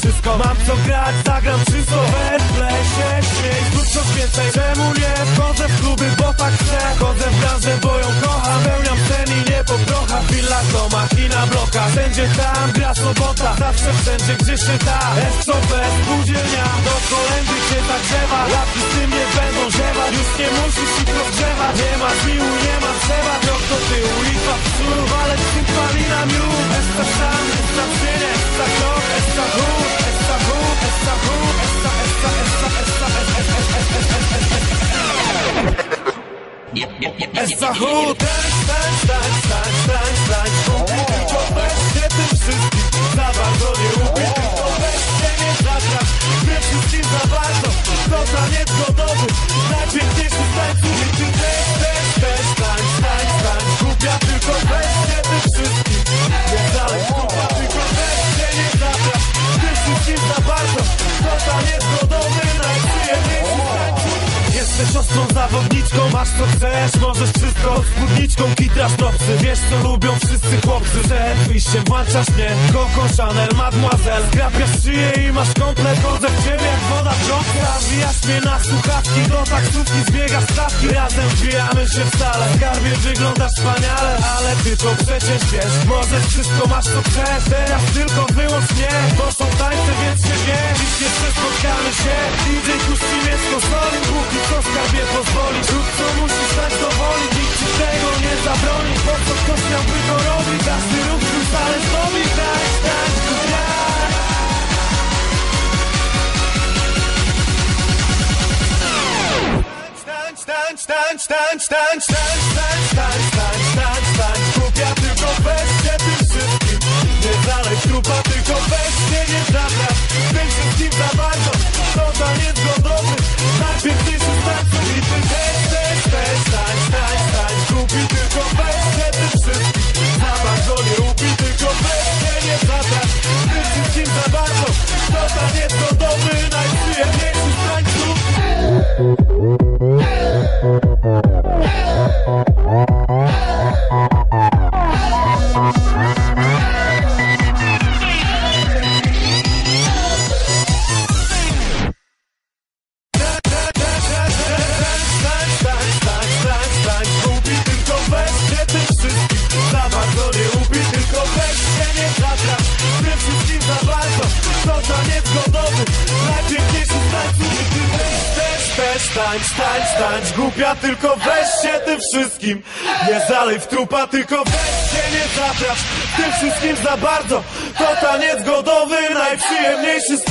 wszystko Mam co grać, zagram wszystko więcej, czemu nie? Wchodzę w kluby, bo tak chcę. Chodzę w branżę, bo ją kocham. Pełniam sen i nie poprocha. W willach, domach i na blokach Wszędzie tam gra sobota. Zawsze wszędzie, gdzie się da. SOP, spółdzielnia. Do kolendy cię zagrzewa. Laty z tym nie będą ziewać Już nie musisz ich rozgrzewać. Nie ma miłu, nie ma trzeba Yep, yep, yep, it's the who dance, dance, dance, dance, dance, dance. Oh. Jesteś ostrą zawodniczką, masz co chcesz, możesz wszystko Pod spódniczką kitrasz topsy, wiesz co lubią wszyscy chłopcy Przed wyjściem włączasz mnie, Coco Chanel, Mademoiselle. Skrapiasz szyję i masz komplet, chodzę w ciebie jak woda w cząstka Wijasz mnie na słuchawki, do taksówki zbiegasz stawki. Razem wbijamy się w salę, skarbie wyglądasz wspaniale. Ale ty to przecież wiesz, możesz wszystko, masz co chcesz. Teraz tylko wyłącz mnie, stand, stand, stand, stand, stand, stand, stand, stand, stand. Tańcz, tańcz, tańcz Głupia, tylko weź się tym wszystkim. Nie zalej w trupa, tylko weź się nie zatrać Tym wszystkim za bardzo To taniec godowy Najprzyjemniejszy. Z